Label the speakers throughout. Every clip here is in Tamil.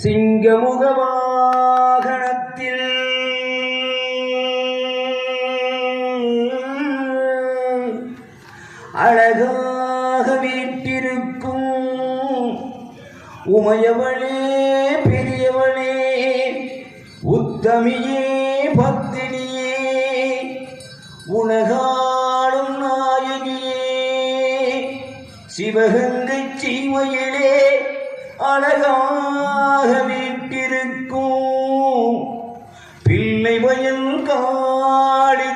Speaker 1: சிங்கமுக வாகனத்தில் அழகாக வீட்டிருக்கும் உமையவளே பெரியவளே உத்தமியே பிள்ளையாக வீட்டிருக்கும். பிள்ளை வயல் காடித்தாயே.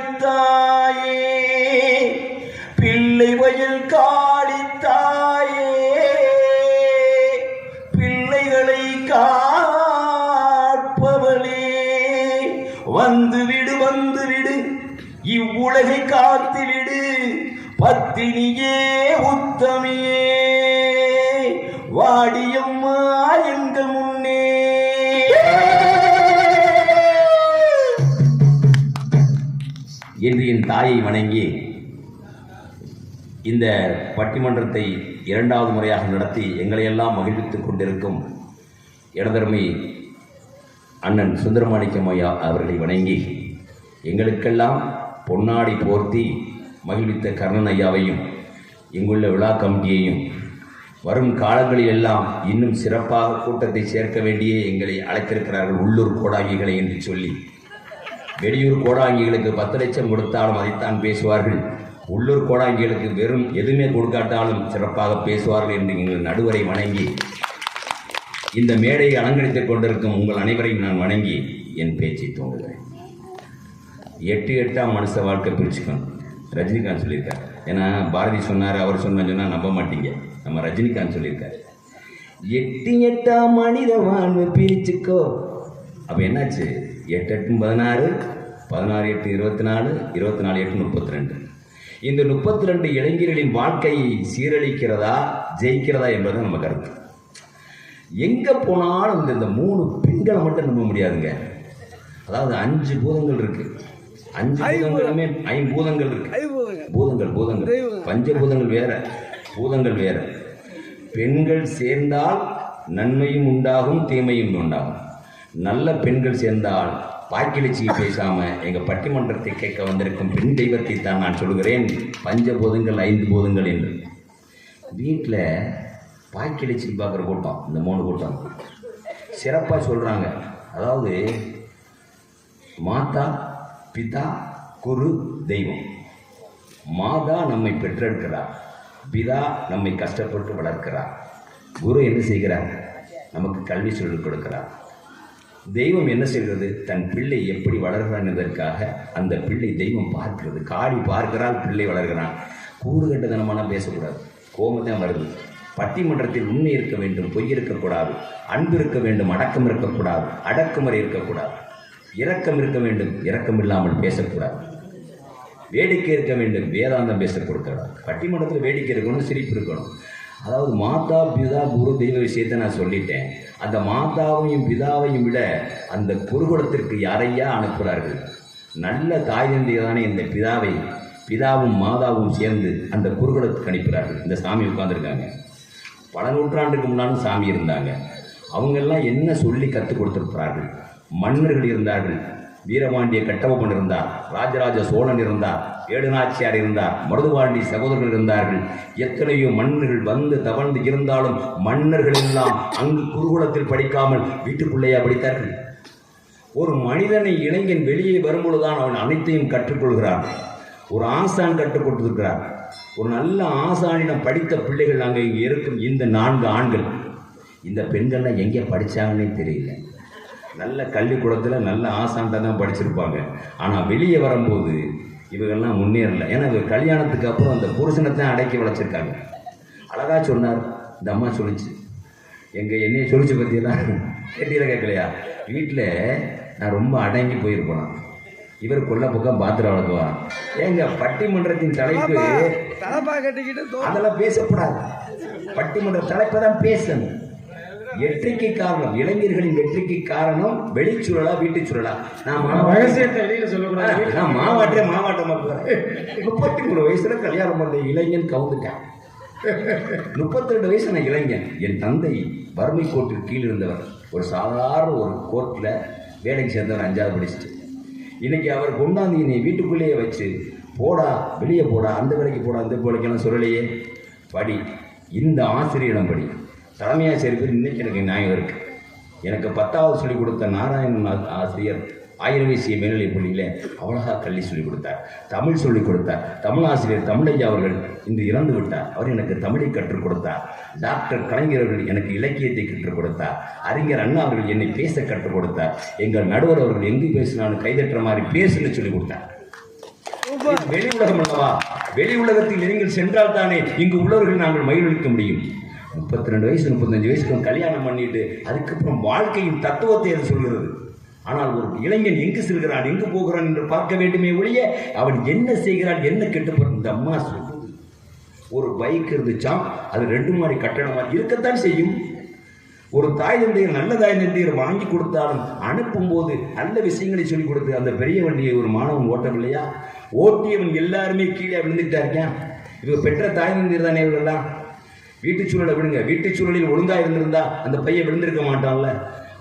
Speaker 1: பிள்ளை வயல் காடித்தாயே. பிள்ளைகளை காப்பவளே. வந்து விடு வந்து விடு. இவ்வுலகை காத்து விடு பத்தினியே என்று என் தாயை வணங்கி இந்த பட்டிமன்றத்தை இரண்டாவது முறையாக நடத்தி எங்களையெல்லாம் மகிழ்வித்துக் கொண்டிருக்கும் இடதர்மை அண்ணன் சுந்தரமாணிக்கம் ஐயா அவர்களை வணங்கி எங்களுக்கெல்லாம் பொன்னாடி போர்த்தி மகிழ்வித்த கர்ணன் ஐயாவையும் இங்குள்ள விழா கமிட்டியையும் வரும் காலங்களில் எல்லாம் இன்னும் சிறப்பாக கூட்டத்தை சேர்க்க வேண்டியே எங்களை அழைத்திருக்கிறார்கள் உள்ளூர் கோடாங்கிகளை என்று சொல்லி வெளியூர் கோடாங்கிகளுக்கு பத்து லட்சம் கொடுத்தாலும் அதைத்தான் பேசுவார்கள். உள்ளூர் கோடாங்கிகளுக்கு வெறும் எதுவுமே கொடுக்காட்டாலும் சிறப்பாக பேசுவார்கள் என்று எங்கள் நடுவரை வணங்கி இந்த மேடையை அலங்கரித்துக் கொண்டிருக்கும் உங்கள் அனைவரையும் நான் வணங்கி என் பேச்சை தோன்றுகிறேன் எட்டு எட்டாம் மனுஷ வாழ்க்கை பிரிச்சுக்கணும். ரஜினிகாந்த் சொல்லியிருக்கார். ஏன்னா பாரதி சொன்னார் அவர் சொன்ன சொன்னால் நம்ப மாட்டீங்க. நம்ம ரஜினிகாந்த் சொல்லியிருக்காரு. எட்டு எட்டாம் மனித வாழ்வு பிரிச்சுக்கோ. அப்போ என்னாச்சு? எட்டு எட்டு பதினாறு பதினாறு எட்டு இருபத்தி நாலு இருபத்தி நாலு எட்டு முப்பத்தி ரெண்டு. இந்த முப்பத்தி ரெண்டு இளைஞர்களின் வாழ்க்கையை சீரழிக்கிறதா ஜெயிக்கிறதா என்பது நம்ம கருத்து. எங்கே போனாலும் இந்த இந்த மூணு பெண்களை மட்டும் நம்ப முடியாதுங்க. அதாவது அஞ்சு பூதங்கள் இருக்கு. அஞ்சு பூதங்களுமே ஐம்பூதங்கள் இருக்கு. பூதங்கள் பூதங்கள். பஞ்சபூதங்கள் வேற. பூதங்கள் வேற. பெண்கள் சேர்ந்தால் நன்மையும் உண்டாகும் தீமையும் உண்டாகும். நல்ல பெண்கள் சேர்ந்தால் பாக்கியலட்சியை பேசாம எங்க பட்டிமன்றத்தை கேட்க வந்திருக்கும் பெண் தெய்வத்தை தான் நான் சொல்கிறேன் பஞ்சபூதங்கள் ஐந்து போதங்கள் என்று. வீட்டில் பாக்கியலட்சி பார்க்குற கூட்டம் இந்த மூணு கூட்டம். சிறப்பாக சொல்கிறாங்க அதாவது மாதா பிதா குரு தெய்வம். மாதா நம்மை பெற்றெடுக்கிறார் பிதா நம்மை கஷ்டப்பட்டு வளர்க்கிறார் குரு என்ன செய்கிறார்? நமக்கு கல்வி சொல்லிக் கொடுக்கிறார். தெய்வம் என்ன செய்கிறது? தன் பிள்ளை எப்படி வளர்கிறான் என்பதற்காக அந்த பிள்ளை தெய்வம் பார்க்கிறது. காடி பார்க்கிறால் பிள்ளை வளர்கிறான். கூறுகட்டதனமான பேசக்கூடாது. கோபத்தான் வருது. பட்டிமன்றத்தில் உண்மை இருக்க வேண்டும் பொய் இருக்கக்கூடாது. அன்பு இருக்க வேண்டும் அடக்கம் இருக்கக்கூடாது. அடக்குமுறை இருக்கக்கூடாது. இரக்கம் இருக்க வேண்டும் இரக்கம் இல்லாமல் பேசக்கூடாது. வேடிக்கை இருக்க வேண்டும் வேதாந்தம் பேசக்கூடாது பட்டிமன்றத்தில் வேடிக்கை இருக்கணும் சிரிப்பு இருக்கணும். அதாவது மாதா பிதா குரு தெய்வ விஷயத்தை நான் சொல்லிட்டேன். அந்த மாதாவையும் பிதாவையும் விட அந்த குருகுலத்திற்கு யாரையா அனுப்புகிறார்கள்? நல்ல தாய் தந்தைதானே இந்த பிதாவை பிதாவும் மாதாவும் சேர்ந்து அந்த குருகுலத்துக்கு அனுப்புகிறார்கள். இந்த சாமி உட்காந்துருக்காங்க பல நூற்றாண்டுக்கு முன்னாலும் சாமி இருந்தாங்க. அவங்கெல்லாம் என்ன சொல்லி கற்றுக் கொடுத்துருக்கிறார்கள்? மன்னர்கள் இருந்தார்கள். வீரபாண்டிய கட்டபொம்மன் இருந்தார் ராஜராஜ சோழன் இருந்தார் ஏடுநாச்சியார் இருந்தார் மருதுபாண்டி சகோதரர்கள் இருந்தார்கள். எத்தனையோ மன்னர்கள் வந்து தவழ்ந்து இருந்தாலும் மன்னர்கள் எல்லாம் அங்கு குருகுலத்தில் படிக்காமல் வீட்டுக்குள்ளேயா படித்தார்கள். ஒரு மனிதனை இளைஞன் வெளியே வரும்பொழுதுதான் அவன் அனைத்தையும் கற்றுக்கொள்கிறான். ஒரு ஆசான் கற்றுக் கொடுத்திருக்கிறார். ஒரு நல்ல ஆசானிடம் படித்த பிள்ளைகள் அங்கே இங்கே இருக்கும் இந்த நான்கு ஆண்கள். இந்த பெண்கள்லாம் எங்கே படித்தாங்கன்னே தெரியல. நல்ல கல்விக்கூடத்தில் நல்ல ஆசான்ட்ட தான் படிச்சிருப்பாங்க. ஆனால் வெளியே வரும்போது இவங்கெல்லாம் முன்னேறல. ஏன்னா இவங்க கல்யாணத்துக்கு அப்புறம் அந்த புருஷனை தான் அடக்கி வளைச்சிருக்காங்க. அழகா சொன்னார். இந்த அம்மா சொல்லிச்சு. எங்கள் என்னைய சொல்லிச்சு பற்றியெல்லாம் கேட்டீங்களா கேட்கலையா வீட்டில் நான் ரொம்ப அடங்கி போயிருப்பேன். இவர் கொல்ல பக்கம் பாத்திரம் வளர்க்குவார் ஏங்க பட்டிமன்றத்தின் தலைப்பு அதெல்லாம் பேசக்கூடாது பட்டிமன்ற தலைப்பை தான் பேசணும். வெற்றிக்கு காரணம் இளைஞர்களின் வெற்றிக்கு காரணம் வெளிச்சூழலா வீட்டுச் சூழலா நான்
Speaker 2: ரகசியத்தை வெளியில சொல்லக்கூடாது.
Speaker 1: நான் மாவாட்டே மாவாட்டமா முப்பத்தி மூணு வயசுல கல்யாணம் பண்ண இளைஞன் கவுந்துட்டேன் முப்பத்தி ரெண்டு வயசான இளைஞன் என் தந்தை வறுமை கோட்டில் கீழ் இருந்தவர். ஒரு சாதாரண ஒரு கோர்ட்டில் வேலைக்கு சேர்ந்தவர் அஞ்சாவது படிச்சுட்டு. இன்னைக்கு அவர் கொண்டாந்து என்னை வீட்டுக்குள்ளேயே வச்சு போடா வெளியே போடா அந்த வேலைக்கு போடா அந்த வேலைக்கெல்லாம் சொல்லலையே. படி இந்த ஆசிரியரிடம் படி. தலைமை ஆசிரியர் இன்னைக்கு எனக்கு நியாயம் இருக்கு. எனக்கு பத்தாவது சொல்லிக் கொடுத்த நாராயணன் ஆசிரியர் ஆயிரம் வயசிய மேல்நிலைப் பள்ளியில் அவ்வளகா கல்வி சொல்லிக் கொடுத்தார். தமிழ் சொல்லிக் கொடுத்தார். தமிழ் ஆசிரியர் தமிழையா அவர்கள் இன்று இறந்து விட்டார். அவர் எனக்கு தமிழை கற்றுக் கொடுத்தார். டாக்டர் கலைஞர் அவர்கள் எனக்கு இலக்கியத்தை கற்றுக் கொடுத்தார். அறிஞர் அண்ணா அவர்கள் என்னை பேச கற்றுக் கொடுத்தார். எங்கள் நடுவர் அவர்கள் எங்கு பேசினாலும் கைதட்டுற மாதிரி பேசுன்னு சொல்லிக் கொடுத்தார். வெளி உலகம் அல்லவா? வெளி உலகத்தில் நீங்கள் சென்றால் தானே இங்கு உள்ளவர்கள் நாங்கள் மயிலளிக்க முடியும். முப்பத்தி ரெண்டு வயசு முப்பத்தஞ்சு வயசுக்கு கல்யாணம் பண்ணிட்டு அதுக்கப்புறம் வாழ்க்கையின் தத்துவத்தை அது சொல்கிறது. ஆனால் ஒரு இளைஞன் எங்கு செல்கிறான் எங்கு போகிறான் என்று பார்க்க வேண்டுமே ஒழிய அவன் என்ன செய்கிறான் என்ன கெட்டுப்படும் இந்த அம்மா சொல்லுது. ஒரு பைக் இருந்துச்சாம் அது ரெண்டு மாதிரி கட்டணமாக இருக்கத்தான் செய்யும். ஒரு தாய் தந்தையர் நல்ல தாய் தந்தையர் வாங்கி கொடுத்தாலும் அனுப்பும்போது நல்ல விஷயங்களை சொல்லிக் கொடுத்து அந்த பெரிய வண்டியை ஒரு மாணவன் ஓட்டவில்லையா ஓட்டியவன் எல்லாருமே கீழே விழுந்துட்டா இருக்கான் இவங்க பெற்ற தாய் தந்தையர் தானே இவர்கள்லாம்? வீட்டுச் சூழலை விடுங்க. வீட்டுச் சூழலில் ஒழுங்கா இருந்திருந்தா அந்த பையன் விழுந்திருக்க மாட்டான்ல.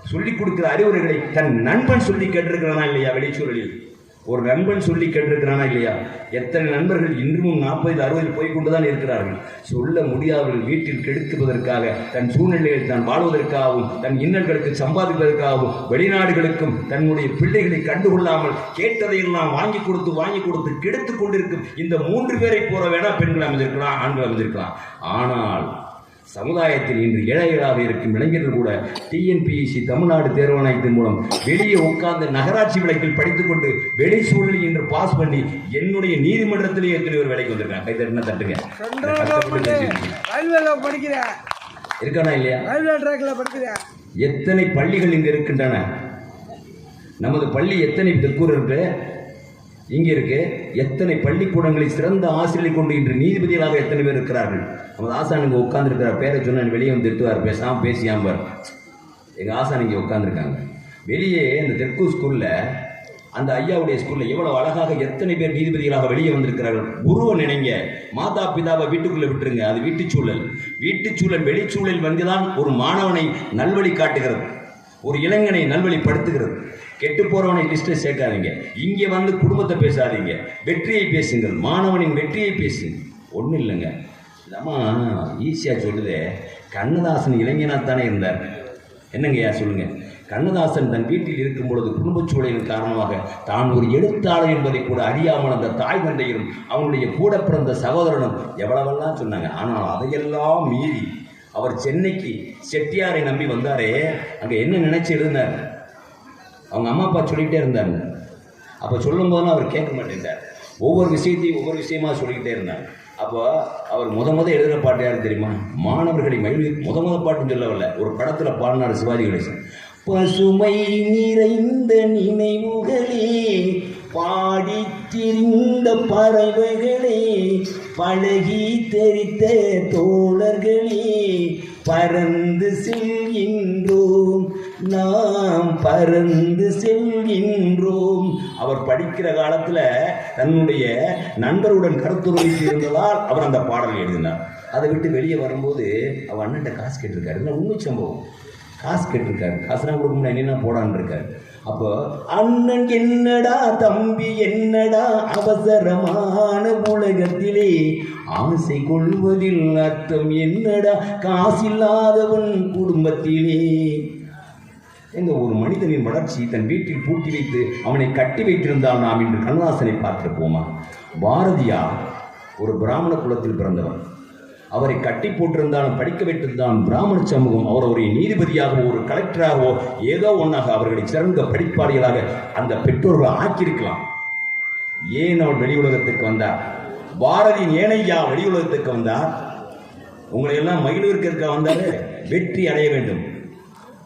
Speaker 1: சொல்லிக் கொடுக்கிற அறிவுரைகளை தன் நண்பன் சொல்லி கேட்டிருக்கிறானா இல்லையா வெளிச்சூழலில்? ஒரு நண்பன் சொல்லி கேட்டிருக்கிறானா இல்லையா? எத்தனை நண்பர்கள் இன்றும் நாற்பது அறுபதில் போய்கொண்டுதான் இருக்கிறார்கள். சொல்ல முடியாதவர்கள் வீட்டில் கெடுக்குவதற்காக தன் சூழ்நிலையில் தான் வாழ்வதற்காகவும் தன் இன்னல்களுக்கு சம்பாதிப்பதற்காகவும் வெளிநாடுகளுக்கும் தன்னுடைய பிள்ளைகளை கண்டுகொள்ளாமல் கேட்டதையெல்லாம் வாங்கி கொடுத்து வாங்கி கொடுத்து கெடுத்து கொண்டிருக்கும் இந்த மூன்று பேரை போற வேணா பெண்கள் அமைஞ்சிருக்கலாம் ஆண்கள் அமைஞ்சிருக்கலாம் ஆனால் சமுதாயத்தில் இன்று ஏழைகளாக இருக்கும் இளைஞர்கள் கூட டிஎன்பிஎஸ்சி தமிழ்நாடு தேர்வாணையத்தின் மூலம் வெளியே உட்கார்ந்து நகராட்சி விளக்கில் படித்துக்கொண்டு வெளி சூழலில் இன்று பாஸ் பண்ணி என்னுடைய நீதிமன்றத்திலேயே எத்தனை பேர் வேலைக்கு வந்திருக்காங்க. கை தட்டுனா தட்டுங்க? இருக்கானா இல்லையா? எத்தனை பள்ளிகள் இங்கு இருக்கின்றன? நமது பள்ளி எத்தனை தெற்கூர் இருக்கு? இங்கே இருக்கு. எத்தனை பள்ளிக்கூடங்களில் சிறந்த ஆசிரியரை கொண்டு இன்று நீதிபதிகளாக எத்தனை பேர் இருக்கிறார்கள்? நமது ஆசான் இங்கே உட்காந்துருக்கிறார் பேரை சொன்னால் வெளியே வந்து திட்டுவார். பேசாமல் பேசியாம்பார் எங்கள் ஆசான் இங்கே உட்காந்துருக்காங்க வெளியே இந்த தெற்கு ஸ்கூலில் அந்த ஐயாவுடைய ஸ்கூலில் எவ்வளோ அழகாக எத்தனை பேர் நீதிபதிகளாக வெளியே வந்திருக்கிறார்கள். குருவை நினைங்க. மாதா பிதாவை வீட்டுக்குள்ளே விட்டுருங்க. அது வீட்டுச்சூழல் சூழல். சூழல் வெளிச்சூழல் வந்துதான் ஒரு மாணவனை நல்வழி காட்டுகிறது. ஒரு இளைஞனை நல்வழிப்படுத்துகிறது. கெட்டு போறவனை லிஸ்ட்டை சேர்க்காதீங்க. இங்கே வந்து குடும்பத்தை பேசாதீங்க. வெற்றியை பேசுங்கள். மாணவனின் வெற்றியை பேசுங்க ஒன்றும் இல்லைங்க. இல்லாமல் ஈஸியாக சொல்லுதே. கண்ணதாசன் இளைஞனாகத்தானே இருந்தார். என்னங்கய்யா சொல்லுங்கள் கண்ணதாசன் தன் வீட்டில் இருக்கும் பொழுது குடும்பச் சூழலின் காரணமாக தான் ஒரு எழுத்தாளர் என்பதை கூட அறியாமல் அந்த தாய் தந்தையரும் அவனுடைய கூட பிறந்த சகோதரனும் எவ்வளவெல்லாம் சொன்னாங்க. ஆனால் அதையெல்லாம் மீறி அவர் சென்னைக்கு செட்டியாரை நம்பி வந்தாரே. அங்கே என்ன நினைச்சு எழுதினார்? அவங்க அம்மா அப்பா சொல்லிக்கிட்டே இருந்தாங்க. அப்போ சொல்லும் போதெல்லாம் அவர் கேட்க மாட்டேங்கிறார் ஒவ்வொரு விஷயத்தையும் ஒவ்வொரு விஷயமா சொல்லிக்கிட்டே இருந்தார் அப்போ அவர் முத முத எழுதுகிற பாட்டு யாரு தெரியுமா? மாணவர்களை மகிழ்வி முத முத பாட்டுன்னு சொல்லவில்லை. ஒரு படத்தில் பாடினார் சிவாஜி கணேசன். பசுமை நிறைந்த நினைவுகளே பாடித் திரிந்த பறவைகளே பழகி தெரித்த தோழர்களே பறந்து செல்கின்றோம். நாம் பறந்து செல்கின்றோம். அவர் படிக்கிற காலத்துல தன்னுடைய நண்பருடன் கருத்துரைத்து இருந்ததால் அவர் அந்த பாடலை எழுதினார். அதை விட்டு வெளியே வரும்போது அவர் அண்ணன்ட்ட காசு கேட்டிருக்காரு. இல்லை உண்மை சம்பவம்? காசு கேட்டிருக்காரு. காசுனா கொடுக்க முடியாது என்ன போடான்னு இருக்காரு. அப்போ அண்ணன் என்னடா தம்பி என்னடா அவசரமான உலகத்திலே? ஆசை கொள்வதில் அர்த்தம் என்னடா? காசில்லாதவன் குடும்பத்திலே? இந்த ஒரு மனிதனின் வளர்ச்சி தன் வீட்டில் பூட்டி வைத்து அவனை கட்டி வைத்திருந்தால் நாம் இன்று கண்ணதாசனை பார்த்திருப்போமா? பாரதியார் ஒரு பிராமண குலத்தில் பிறந்தவர் அவரை கட்டி போட்டிருந்தாலும் படிக்க வைத்திருந்தான் பிராமண சமூகம். அவர் ஒரு நீதிபதியாகவோ ஒரு கலெக்டராகவோ ஏதோ ஒன்றாக அவர்களை சிறந்த படிப்பாளிகளாக அந்த பெற்றோர்கள் ஆக்கியிருக்கலாம். ஏன் அவர் வெளி உலகத்துக்கு வந்தார்? பாரதியின் ஏனையா வெளி உலகத்துக்கு வந்தார்? உங்களை எல்லாம் மகிழ்விற்க வந்தாரு? வெற்றி அடைய வேண்டும்.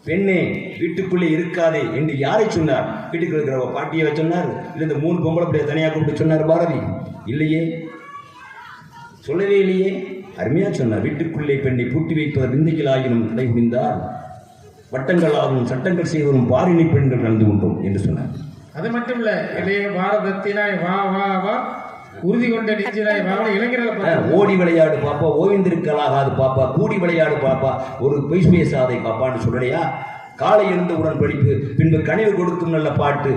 Speaker 1: பெண்ணே வீட்டுக்குள்ளே இருக்காதே என்று யாரை சொன்னார்? வீட்டுக்கு இருக்கிற பாட்டியை சொன்னார். இல்லை இந்த மூணு பொம்பளை பிள்ளைய தனியாக கூப்பிட்டு சொன்னார் பாரதி. இல்லையே? சொல்லவே இல்லையே? அருமையாக சொன்னார். வீட்டுக்குள்ளே பெண்ணை பூட்டி வைப்பவர் விந்தைகள் ஆகினும் தடை புரிந்தார் வட்டங்களாகவும் சட்டங்கள் செய்வதும் பாரினை பெண்கள் நடந்து கொண்டோம் என்று சொன்னார்.
Speaker 3: அது மட்டும் இல்லை இளைய பாரதத்தினாய் வா வா வா உறுதி கொண்ட நெஞ்சிலாய் வாழ இளைஞர்கள்
Speaker 1: ஓடி விளையாடு பாப்பா ஓய்ந்திருக்கலாகாது பாப்பா கூடி விளையாடு பாப்பா ஒரு பொய் பேசாதை பாப்பான்னு சொல்லலையா? காலை எழுந்தவுடன் படிப்பு பின்பு கனிவு கொடுக்கும் நல்ல பாட்டு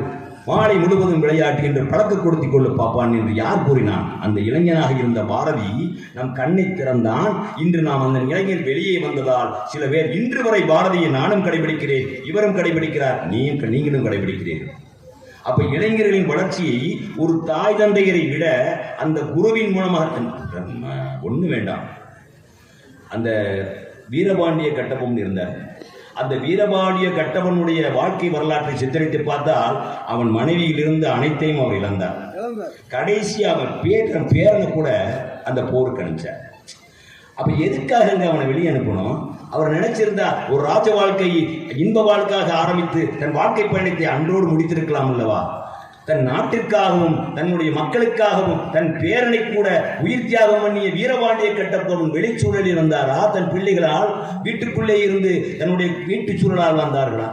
Speaker 1: மாலை முழுவதும் விளையாட்டு என்று பழக்க கொடுத்தி கொள்ளு பாப்பான் என்று யார் கூறினான்? அந்த இளைஞனாக இருந்த பாரதி நம் கண்ணை திறந்தான். இன்று நாம் அந்த இளைஞர் வெளியே வந்ததால் சில பேர் இன்று வரை பாரதியை நானும் கடைபிடிக்கிறேன் இவரும் கடைபிடிக்கிறார் நீயும் நீங்களும் கடைபிடிக்கிறீர்கள். அப்ப இளைஞர்களின் வளர்ச்சியை ஒரு தாய் தந்தையரை விட அந்த குருவின் மூலமாக ஒண்ணு வேண்டாம். அந்த வீரபாண்டிய கட்டபொம்மன் இருந்தார். அந்த வீரபாண்டிய கட்டபொம்மனுடைய வாழ்க்கை வரலாற்றை சித்தரித்து பார்த்தால் அவன் மனைவியிலிருந்து அனைத்தையும் அவர் இழந்தார். கடைசி அவன் பேரன் பேரனை கூட அந்த போருக்கு அனுப்பிச்சார். அப்போ எதுக்காகங்க அவனை வெளியே அனுப்பணும்? அவர் நினைச்சிருந்தா ஒரு ராஜ வாழ்க்கையை இன்ப வாழ்க்கையாக ஆரம்பித்து தன் வாழ்க்கை பயணத்தை அன்றோடு முடித்திருக்கலாம் அல்லவா? தன் நாட்டிற்காகவும் தன்னுடைய மக்களுக்காகவும் தன் பேரனை கூட உயிர் தியாகம் பண்ணிய வீரபாண்டிய கட்டப்பொம்மன் வெளிச்சூழலில் வந்தாரா? தன் பிள்ளைகளால் வீட்டுக்குள்ளே இருந்து தன்னுடைய வீட்டு சூழலால் வந்தார்களா?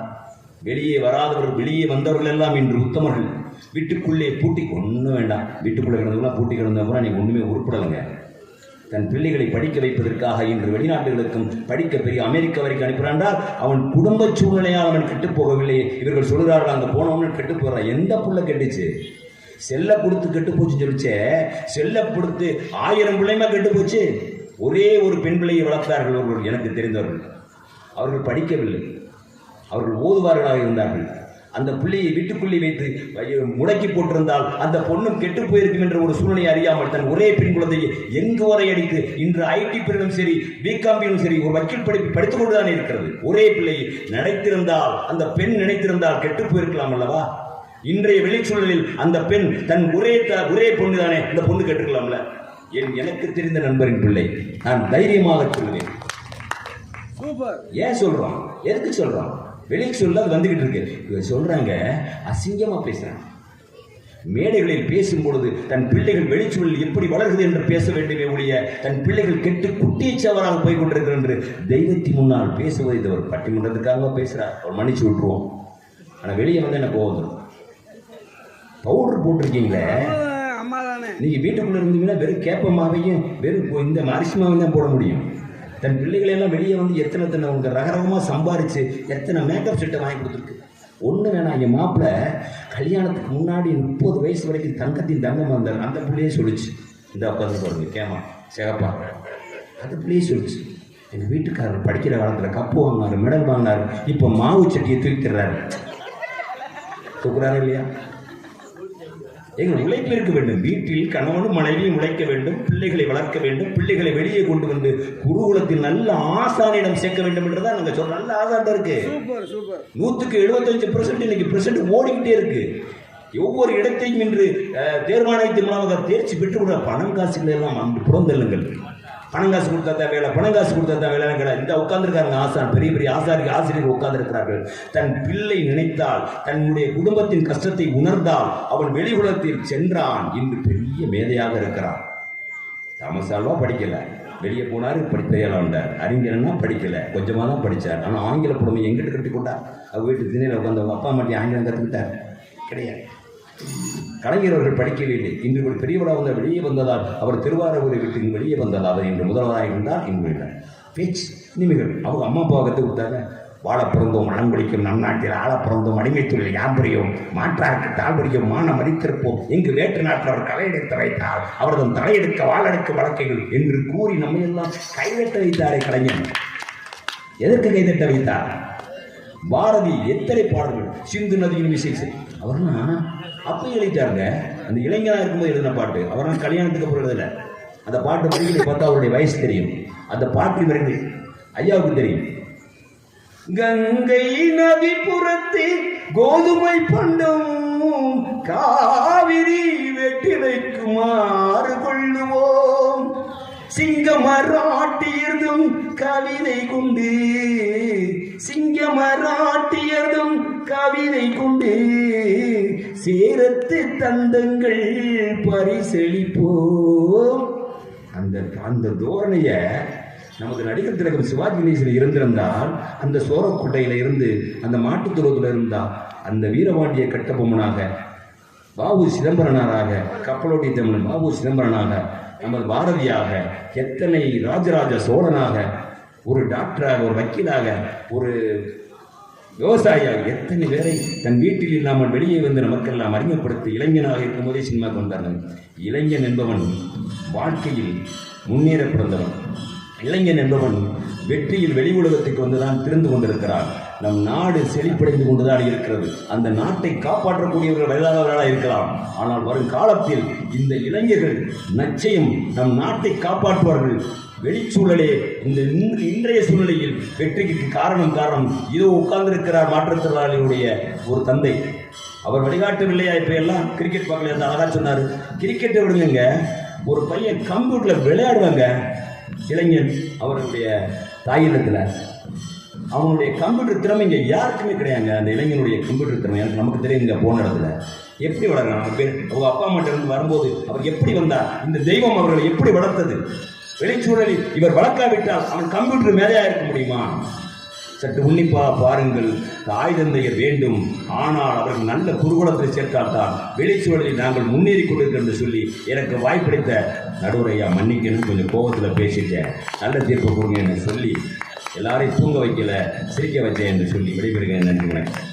Speaker 1: வெளியே வராதவர்கள் வெளியே வந்தவர்கள் எல்லாம் இன்று உத்தமர்கள். வீட்டுக்குள்ளே பூட்டி ஒன்றும் வேண்டாம். வீட்டுக்குள்ளே கிடந்தவங்களாம் பூட்டி கிடந்தவங்க நீங்கள் ஒன்றுமே உருப்படலைங்க. தன் பிள்ளைகளை படிக்க வைப்பதற்காக இன்று வெளிநாட்டுகளுக்கும் படிக்க பெரிய அமெரிக்கா வரைக்கும் அனுப்புகிறான்டால் அவன் குடும்ப சூழ்நிலையால் அவன் கெட்டு போகவில்லை. இவர்கள் சொல்கிறார்கள் அங்கே போனவன் கெட்டு போகிறான் எந்த புள்ள கெட்டுச்சு? செல்ல கொடுத்து கெட்டு போச்சு சொல்லிச்சே. செல்ல கொடுத்து ஆயிரம் பிள்ளைமா கெட்டு போச்சு? ஒரே ஒரு பெண் பிள்ளையை வளர்த்தார்கள் அவர்கள் எனக்கு தெரிந்தவர்கள். அவர்கள் படிக்கவில்லை. அவர்கள் ஓதுவார்களாக இருந்தார்கள். அந்த பிள்ளையை வீட்டுக்குள்ளே வைத்து முடக்கி போட்டிருந்தால் அந்த பொண்ணும் கெட்டு போயிருக்கும் என்ற ஒரு சூழ்நிலை அறியாமல் தன் ஒரே பெண் குழந்தையை எங்கு வரை அடித்து இன்று ஐடி பிரிவிலும் சரி பிகாம்பியிலும் சரி ஒரு வக்கீல் படிப்பு படித்துக் கொண்டுதான் இருக்கிறது. ஒரே பிள்ளையை நினைத்திருந்தால் அந்த பெண் நினைத்திருந்தால் கெட்டு போயிருக்கலாம் அல்லவா? இன்றைய வெளிச்சூழலில் அந்த பெண் தன் ஒரே த- ஒரே பொண்ணு தானே அந்த பொண்ணு கெட்டுக்கலாம்ல என் எனக்கு தெரிந்த நண்பரின் பிள்ளை நான் தைரியமாக சொல்லுவேன். ஏன் சொல்றோம் எதுக்கு சொல்றோம் வெளியே சொல்ல அது வந்துகிட்டு இருக்கு. இவங்க சொல்றாங்க அசிங்கமா பேசுறாங்க மேடைகளில் பேசும் பொழுது தன் பிள்ளைகள் வெளிச்சூழல் எப்படி வளருது என்று பேச வேண்டுமே ஒழிய தன் பிள்ளைகள் கெட்டு குட்டிச்சவராக போய் கொண்டிருக்கிறார் என்று தெய்வத்தின் முன்னால் பேசுவது இது ஒரு பட்டிமன்றத்துக்காக பேசுறார் அவர் மன்னிச்சு விட்டுருவோம். ஆனா வெளியே வந்து எனக்கு கோவம் வந்துடும் பவுடர் போட்டிருக்கீங்களே?
Speaker 2: அம்மா தானே
Speaker 1: நீங்க வீட்டுக்குள்ள இருந்தீங்கன்னா வெறும் கேப்பமாவையும் வெறும் இந்த அரிசி மாவையும் தான் போட முடியும். தன் பிள்ளைகளை எல்லாம் வெளியே வந்து எத்தனை எத்தனை உங்க ரகரகமாக சம்பாரித்து எத்தனை மேக்கப் செட்டை வாங்கி கொடுத்துருக்கு? ஒன்று வேணாம் என் மாப்பிள்ளை கல்யாணத்துக்கு முன்னாடி முப்பது வயசு வரைக்கும் தங்கத்தின் தங்கம் வந்தார் அந்த பிள்ளையே சொல்லிச்சு. இந்த உட்காந்து பாருங்க கேமா சிகப்பா. அந்த பிள்ளையே சொல்லுச்சு. எங்கள் வீட்டுக்காரர் படிக்கிற காலத்தில் கப்பு வாங்கினார் மெடல் வாங்கினார் இப்போ மாவு சட்டியை தூக்கிடுறாரு தூக்குறாரு இல்லையா? எங்கள் உழைப்பு இருக்க வேண்டும். வீட்டில் கணவனும் மனைவியும் உழைக்க வேண்டும். பிள்ளைகளை வளர்க்க வேண்டும். பிள்ளைகளை வெளியே கொண்டு வந்து குருகுலத்தில் நல்ல ஆசானிடம் சேர்க்க வேண்டும் என்றுதான் நாங்கள் சொல்றோம். நல்ல ஆசான் இருக்கு. நூற்றுக்கு எழுபத்தஞ்சு பெர்சன்ட் இன்னைக்கு பெர்சன்ட் ஓடிக்கிட்டே இருக்கு. ஒவ்வொரு இடத்தையும் இன்று தேர்வாணையத்தின் மூலமாக தேர்ச்சி பெற்று விட பணம் காசுகள் எல்லாம் அன்று புறந்தள்ளுங்கள். பணம் காசு கொடுத்தா தான் வேலை பணம் காசு கொடுத்தா தான் வேலை கிடையாது இந்த உட்காந்துருக்காருங்க ஆசான் பெரிய பெரிய ஆசாரி ஆசிரியர்கள் உட்கார்ந்திருக்கிறார்கள். தன் பிள்ளை நினைத்தால் தன்னுடைய குடும்பத்தின் கஷ்டத்தை உணர்ந்தால் அவன் வெளி உலகத்தில் சென்றான் இன்று பெரிய மேதையாக இருக்கிறான். தாமஸ் படிக்கலை. வெளியே போனார் படிப்பையால் வந்தார் அறிஞர்னா படிக்கலை. கொஞ்சமாக தான் படித்தார் ஆனால் ஆங்கில புடமை எங்கிட்ட கட்டி கொண்டார் அவர் வீட்டு திணையில் உட்காந்து அவங்க அப்பா அம்மாட்டி ஆங்கிலம் கற்றுக்கிட்டார் கிடையாது. கலைஞர் அவர்கள் படிக்கவில்லை இன்று ஒரு பெரியவராக வந்த வெளியே வந்ததால் அவர் திருவாரூரை விட்டு இங்கு வெளியே வந்ததால் அவர் இன்று முதல்வராக இருந்தார் இன்று பேச்சு இனிமைகள் அவங்க அம்மா அப்பாவை கற்றுக் கொடுத்தாங்க. வாழ பிறந்தோம் மனம் பிடிக்கும் நம் நாட்டில் ஆழ பிறந்தோம் அடிமை தொழில் யாம்பரியோம் மாற்றாருக்கு தாழ் மான மதித்திருப்போம். இங்கு வேற்று நாட்டில் அவர் தலையெடுத்து வைத்தார். அவரது தலையெடுக்க வாழெடுக்க வழக்கைகள் என்று கூறி நம்மை எல்லாம் கைதட்ட வைத்தாரே கலைஞர். எதற்கு கைதட்ட வைத்தார்? பாரதி எத்தனை பாடல்கள்? சிந்து நதியின் விசேஷம். அவர்னா அவர்லாம் எழுதிட்டாருங்க. அந்த இளைஞராக இருக்கும்போது எழுதின பாட்டு. அவர்லாம் கல்யாணத்துக்கு அப்புறம் எழுதல. அந்த பாட்டு படிக்கிறது பார்த்தா அவருடைய வயசு தெரியும். அந்த பாட்டு இவருக்கு ஐயாவுக்கு தெரியும். கங்கை நதி புறத்தே கோதுமை பண்டம் காவிரி வெட்டிலைக்குமாறு கொள்ளுவோம். சிங்கமராட்டியதும் கவிதை கொண்டு சிங்கமராட்டியதும் கவிதை கொண்டு. சேரத்து தந்தங்கள் பரிசளிப்போம். அந்த அந்த தோரணைய நமது நடிகர் திலகம் சிவாஜி கணேசன் இருந்திருந்தால் அந்த சோரக்கோட்டையில இருந்து அந்த மாட்டுத் துறவுல இருந்தா அந்த வீரபாண்டிய கட்டபொம்மனாக பாபு சிதம்பரனாராக கப்பலோட்டி தமிழன் பாபு சிதம்பரனாக நமது பாரதியாக எத்தனை ராஜராஜ சோழனாக ஒரு டாக்டராக ஒரு வக்கீலாக ஒரு விவசாயியாக எத்தனை பேரை தன் வீட்டில் இல்லாமல் வெளியே வந்த நமக்கெல்லாம் அறிமுகப்படுத்தி இளைஞனாக இருக்கும்போதே சினிமா கொண்டார்கள் இளைஞன் என்பவன் வாழ்க்கையில் முன்னேற பிறந்தவன். இளைஞன் என்பவன் வெற்றியில் வெளி உலகத்துக்கு வந்துதான் திறந்து கொண்டிருக்கிறான். நம் நாடு செழிப்படைந்து கொண்டுதான் இருக்கிறது. அந்த நாட்டை காப்பாற்றக்கூடியவர்கள் வயதானவர்களாக இருக்கலாம். ஆனால் வரும் காலத்தில் இந்த இளைஞர்கள் நிச்சயம் நம் நாட்டை காப்பாற்றுவார்கள். வெளிச்சூழலே இந்த இன்று- இன்றைய சூழ்நிலையில் வெற்றிக்கு காரணம் காரணம் இதோ உட்கார்ந்திருக்கிறார் மாற்றுத்திறனாளிகளுடைய ஒரு தந்தை. அவர் வழிகாட்டவில்லையா இப்ப எல்லாம்? கிரிக்கெட் பார்க்கல இருந்து அழகா சொன்னார். கிரிக்கெட்டை விடுங்க ஒரு பையன் கம்ப்யூட்டரில் விளையாடுவாங்க. இளைஞன் அவருடைய தாயினத்தில் அவனுடைய கம்ப்யூட்டர் திறமை இங்கே யாருக்குமே கிடையாங்க அந்த இளைஞனுடைய கம்ப்யூட்டர் திறமை. எனக்கு நமக்கு தெரியும் இங்கே போன இடத்துல. எப்படி வளர்றான்? நம்ம பேர் அவங்க அப்பா அம்மாட்ட இருந்து வரும்போது அவர் எப்படி வந்தார்? இந்த தெய்வம் அவர்களை எப்படி வளர்த்தது? வெளிச்சூழலில் இவர் வளர்க்காவிட்டால் அவன் கம்ப்யூட்டர் மேலேயா இருக்க முடியுமா? சற்று உன்னிப்பா பாருங்கள். தாய்தந்தையர் வேண்டும். ஆனால் அவர்கள் நல்ல குருகுலத்தில் சேர்த்தால்தான் வெளிச்சூழலில் நாங்கள் முன்னேறி கொண்டிருக்கிறோம் என்று சொல்லி எனக்கு வாய்ப்பளித்த நடுவரையா மன்னிக்கணும். கொஞ்சம் கோபத்தில் பேசிட்டேன். நல்ல தீர்ப்பு கொடுங்க என்று சொல்லி எல்லாரையும் தூங்க வைக்கல சிரிக்க வச்சேன் என்று சொல்லி விடைபெறுகிறேன். நன்றி வணக்கம்.